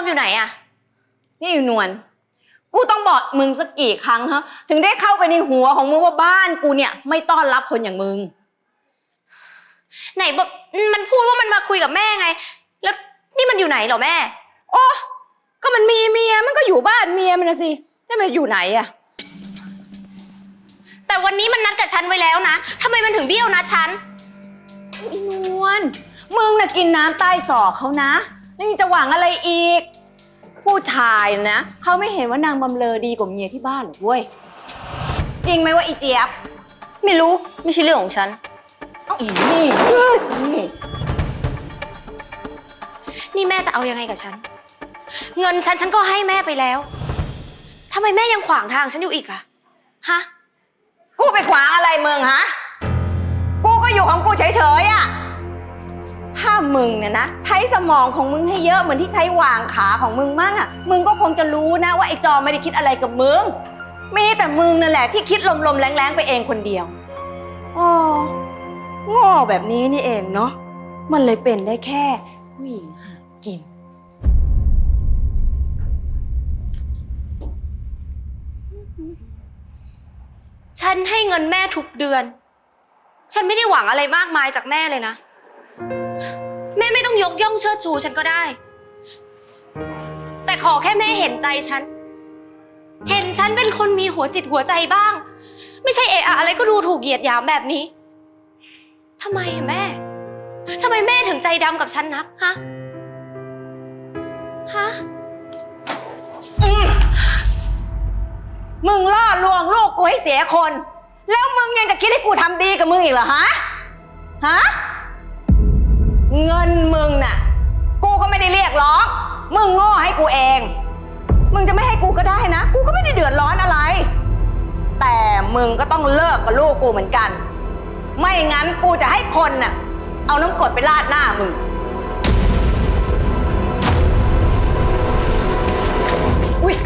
มอยู่ไหนอะนี่อยู่นวล กูต้องบอกมึงสักกี่ครั้งฮะ ถึงได้เข้าไปในหัวของมึงว่าบ้านกูเนี่ย ไม่ต้อนรับคนอย่างมึง ไหนบอกมันพูดว่ามันมาคุยกับแม่ไง แล้วนี่มันอยู่ไหนเหรอแม่ โอ้ก็มันมีเมียมันก็อยู่บ้านเมียมันนะสิจะมาอยู่ไหนอะแต่วันนี้มันนัดกับฉันไว้แล้วนะทำไมมันถึงเบี้ยวนัดฉันอีนวลมึงน่ะกินน้ำใต้ศอกเขานะ แล้วยังจะหวังอะไรอีก ผู้ชายนะ เขาไม่เห็นว่านางบำเลอดีกว่าเมียที่บ้านหรอกเว้ย จริงไหมว่าอีเจี๊ยบ ไม่รู้ไม่ใช่เรื่องของฉัน อีนี่เอ้ยนี่นี่แม่จะเอายังไงกับฉัน เงินฉันฉันก็ให้แม่ไปแล้วทำไมแม่ยังขวางทางฉันอยู่อีกอะฮะ กูไปขวางอะไรมึงฮะ กูก็อยู่ของกูเฉยๆอะ ถ้ามึงเนี่ยนะ ใช้สมองของมึงให้เยอะเหมือนที่ใช้วางขาของมึงมั่งอะมึงก็คงจะรู้นะว่าไอ้จอไม่ได้คิดอะไรกับมึง มีแต่มึงนั่นแหละที่คิดลมๆแรงๆไปเองคนเดียวอ๋อโง่แบบนี้นี่เองเนาะ มันเลยเป็นได้แค่ผู้หญิงหากิน ฉันให้เงินแม่ทุกเดือน ฉันไม่ได้หวังอะไรมากมายจากแม่เลยนะ แม่ไม่ต้องยกย่องเชิดชูฉันก็ได้ แต่ขอแค่แม่เห็นใจฉัน เห็นฉันเป็นคนมีหัวจิตหัวใจบ้าง ไม่ใช่เอะอะอะไรก็ดูถูกเหยียดหยามแบบนี้ทำไมอะแม่ทำไมแม่ถึงใจดำกับฉันนักฮะฮะมึงล่อลวงลูกกูให้เสียคน แล้วมึงยังจะคิดให้กูทำดีกับมึงอีกเหรอฮะ ฮะ เงินมึงน่ะ กูก็ไม่ได้เรียกร้อง มึงโง่ให้กูเอง มึงจะไม่ให้กูก็ได้นะ กูก็ไม่ได้เดือดร้อนอะไร แต่มึงก็ต้องเลิกกับลูกกูเหมือนกัน ไม่งั้นกูจะให้คนน่ะ เอาน้ำกรดไปราดหน้ามึง อุ้ย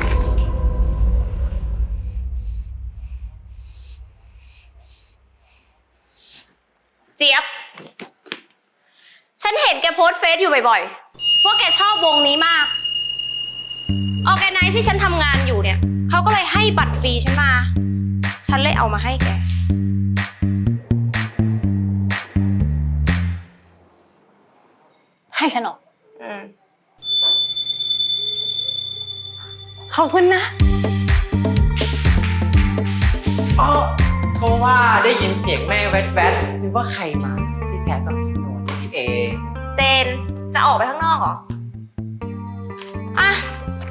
เจี๊ยบ ฉันเห็นแกโพสต์เฟซอยู่บ่อยๆ ว่าแกชอบวงนี้มาก ออแกไนที่ฉันทำงานอยู่เนี่ย เขาก็เลยให้บัตรฟรีฉันมา ฉันเลยเอามาให้แก ให้ฉันเหรออืม ขอบคุณนะ อ๋อเพราะว่าได้ยินเสียงแม่แวดแวดนึกว่าใครมาที่แท้ก็พี่โนนนี่ เองเจนจะออกไปข้างนอกเหรอ อะ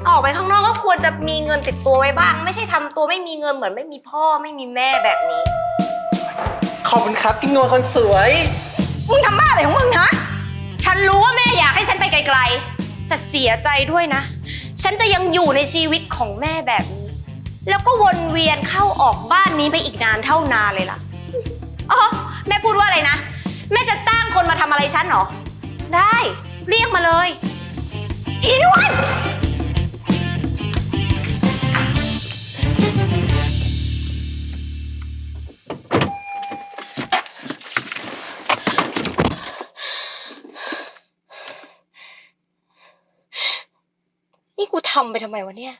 ออกไปข้างนอกก็ควรจะมีเงินติดตัวไว้บ้าง ไม่ใช่ทำตัวไม่มีเงินเหมือนไม่มีพ่อไม่มีแม่แบบนี้ ขอบคุณครับพี่โนนคนสวย มึงทำบ้าอะไรของมึงฮะ ฉันรู้ว่าแม่อยากให้ฉันไปไกลๆ แต่เสียใจด้วยนะ ฉันจะยังอยู่ในชีวิตของแม่แบบนี้ แล้วก็วนเวียนเข้าออกบ้านนี้ไปอีกนานเท่านานเลยล่ะ อ๋อ แม่พูดว่าอะไรนะแม่จะจ้างคน มาทำอะไรฉันเหรอ ได้ เรียกมาเลย อีนวลนี่กูทำไปทำไมวะเนี่ย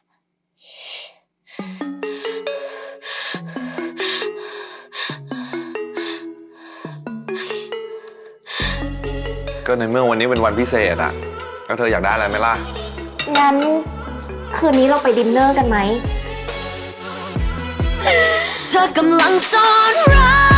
ก็ในเมื่อวันนี้เป็นวันพิเศษอะแล้วเธออยากได้อะไรไหมล่ะ งั้น คืนนี้เราไปดินเนอร์กันไหม เธอกำลังซ่อนรั